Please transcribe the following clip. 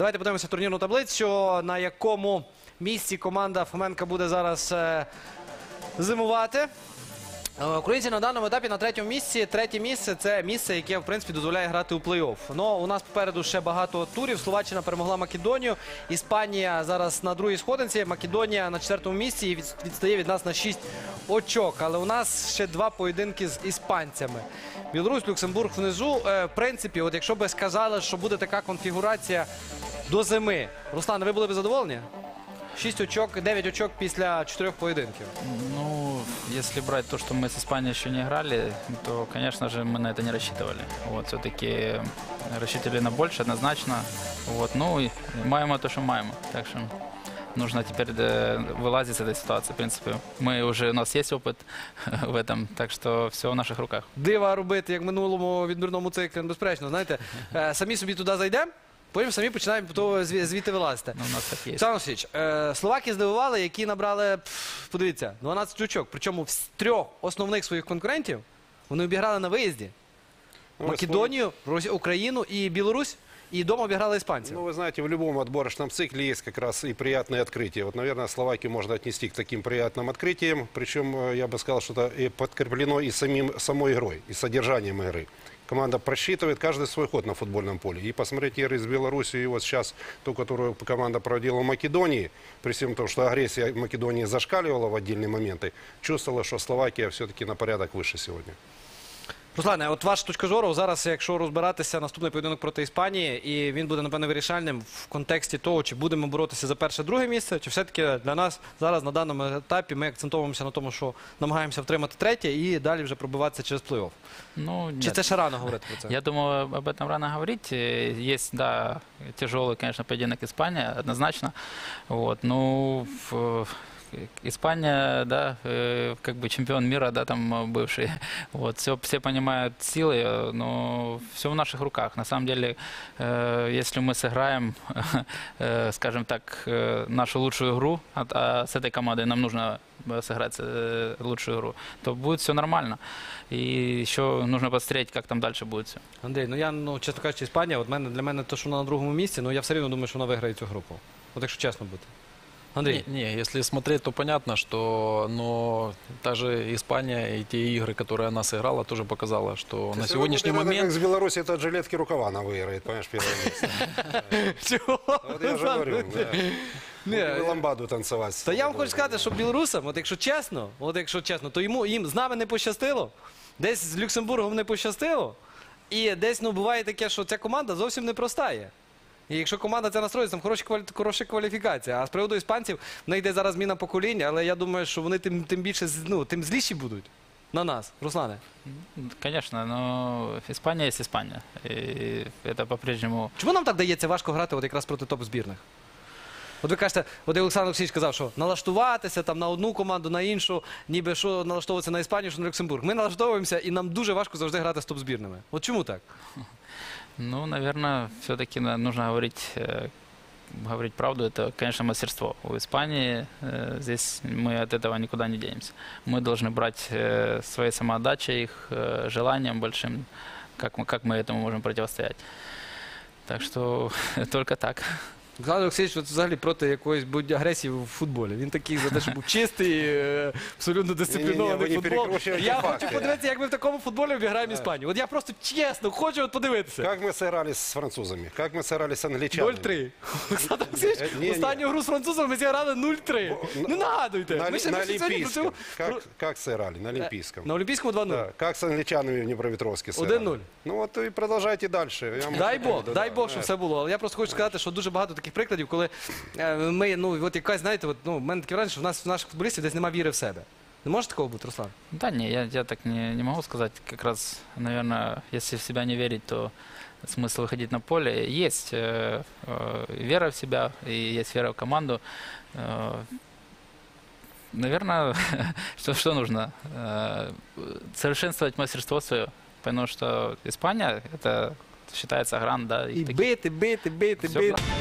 Давайте подивимося турнірну таблицю, на якому місці команда Фоменка буде зараз е, зимувати. Е, Українці на даному етапі на третьому місці. Третє місце це місце, яке в принципі дозволяє грати у плей-офф. Ну у нас попереду ще багато турів. Словаччина перемогла Македонію. Іспанія зараз на другій сходинці. Македонія на четвертому місці і відстає від нас на 6 очок. Але у нас ще два поєдинки з іспанцями. Білорусь, Люксембург внизу. Е, В принципі, от якщо би сказали, що буде така конфігурація до зими. Руслан, ви були б задоволені? 6 очок, 9 очок після чотирьох поєдинків. Ну, если брать то, что мы с Испанией еще не играли, то, конечно же, мы на это не рассчитывали. Вот, все-таки рассчитывали на больше, однозначно. Вот, ну, и маем то, что маем. Так что нужно теперь э, вылазить с этой ситуации. В принципе, мы уже, у нас есть опыт в этом, так что все в наших руках. дива робити, як в минулому відбірному циклі, безперечно. Знаєте, е, самі собі туди зайдемо, потім самі починаємо то зві- звідти вилазити. Ну, у нас так есть. Олександр Васильович, е, словаки здивували, які набрали, пф, подивіться, 12 очок. Причому в с- трьох основних своїх конкурентів вони обіграли на виїзді. Ну, вы Македонію, Росі- Україну і Білорусь. І вдома обіграли іспанців. Ну, вы знаете, в любом отборочном цикле есть как раз и приятные открытия. Вот, наверное, Словакию можно отнести к таким приятным открытиям. Причем, э, я бы сказал, что это и подкреплено и самим, самой игрой, и содержанием игры. Команда просчитывает каждый свой ход на футбольном поле. И посмотрите игры с Беларусью, и вот сейчас ту, которую команда проводила в Македонии, при всем том, что агрессия Македонии зашкаливала в отдельные моменты, чувствовала, что Словакия все-таки на порядок выше сегодня. Руслане, от ваша точка зору зараз, якщо розбиратися наступний поєдинок проти Іспанії, і він буде напевно вирішальним в контексті того, чи будемо боротися за перше-друге місце, чи все-таки для нас зараз на даному етапі ми акцентовуємося на тому, що намагаємося втримати третє і далі вже пробиватися через плей-офф. Ну, Чи нет. це ще рано говорити про це? Я думаю, об этом рано говорить. Э, Есть, да, тяжелый, конечно, поединок Испания, однозначно. Вот, ну, в- Испания, да, э, как бы чемпион мира, да, там э, бывший. Вот, все, все понимают силы, э, но все в наших руках. На самом деле, э, если мы сыграем, э, скажем так, э, нашу лучшую игру, а, а с этой командой нам нужно э, сыграть э, лучшую игру, то будет все нормально. И еще нужно посмотреть, как там дальше будет все. Андрій, ну я ну чесно кажучи, Іспанія, от мене для мене те, що вона на другому місці, ну я все рівно думаю, що вона виграє цю групу. От якщо чесно бути. Андрій, Не, не, если смотреть, то понятно, что но та же Испания и те игры, которые она сыграла, тоже показала, что на сегодняшний Как момент... с Беларуси это от жилетки рукава она выиграет, понимаешь, первое место. чого? Вот я же говорю, да. Не, Будем ламбаду танцевать. Та я вам хочу сказати, що білорусам, от якщо чесно, от якщо чесно, то йому їм з нами не пощастило, десь з Люксембургом не пощастило, і десь ну буває таке, що ця команда зовсім не проста є. І якщо команда ця настроїться, там хороша, квалі... хороша кваліфікація. А з приводу іспанців, в них йде зараз зміна покоління, але я думаю, що вони тим, тим більше ну, тим зліші будуть на нас. Руслане. Конечно, но Испания есть Испания. И это по-прежнему... Чому нам так дається важко грати от якраз проти топ-збірних? От ви кажете, от Олександр Олексійович сказав, що налаштуватися там на одну команду, на іншу, ніби що налаштовуватися на Іспанію, що на Люксембург. Ми налаштовуємося і нам дуже важко завжди грати з топ-збірними. От чому так? Ну, наверное, все-таки нужно говорить, э, говорить правду. Это, конечно, мастерство. У Испании э, здесь мы от этого никуда не денемся. Мы должны брать э, своей самоотдачей, их э, желанием большим, как мы, как мы этому можем противостоять. Так что только так. Олександр Олексійович от взагалі проти якоїсь будь агресії в футболі. Він такий за те, щоб був чистий, е, абсолютно Ні-ні-ні, ви дисциплінований не футбол. перекручуйте Я факти. хочу подивитися, як ми в такому футболі обіграємо Іспанію. От я просто чесно хочу от подивитися. Как мы сыграли с французами? Как мы сыграли с англичанами? 0-3. Олександр Олексійович, Е, ні, ні. останню гру з французами ми зіграли 0-3. на- Не нагадуйте. На, Ми ще на ми ще сьогодні про Олимпийском. цю- Как, как сыграли? На Олимпийском. На Олімпійському 2-0. Да. Как с англичанами в Днепропетровске сыграли? 1-0. Ну вот и продолжайте дальше. Я вам Дай скажу, Бог, да, дай да, Бог, да. щоб все було. Але я просто хочу сказати, що дуже багато таких прикладів, коли е, ми, ну, от якась, знаєте, от, ну, в мене таке враження, що в нас в наших футболістів десь немає віри в себе. Не може такого бути, Руслан? Да, не, я, я так не, не могу сказать. Как раз, наверное, если в себя не верить, то смысл выходить на поле. Есть э, э, вера в себя и есть вера в команду. Э, наверное, что, что нужно? Э, совершенствовать мастерство свое. Потому что Испания, это считается гранд, да. и І такие- бити, бити, бити, Всё бити. правильно.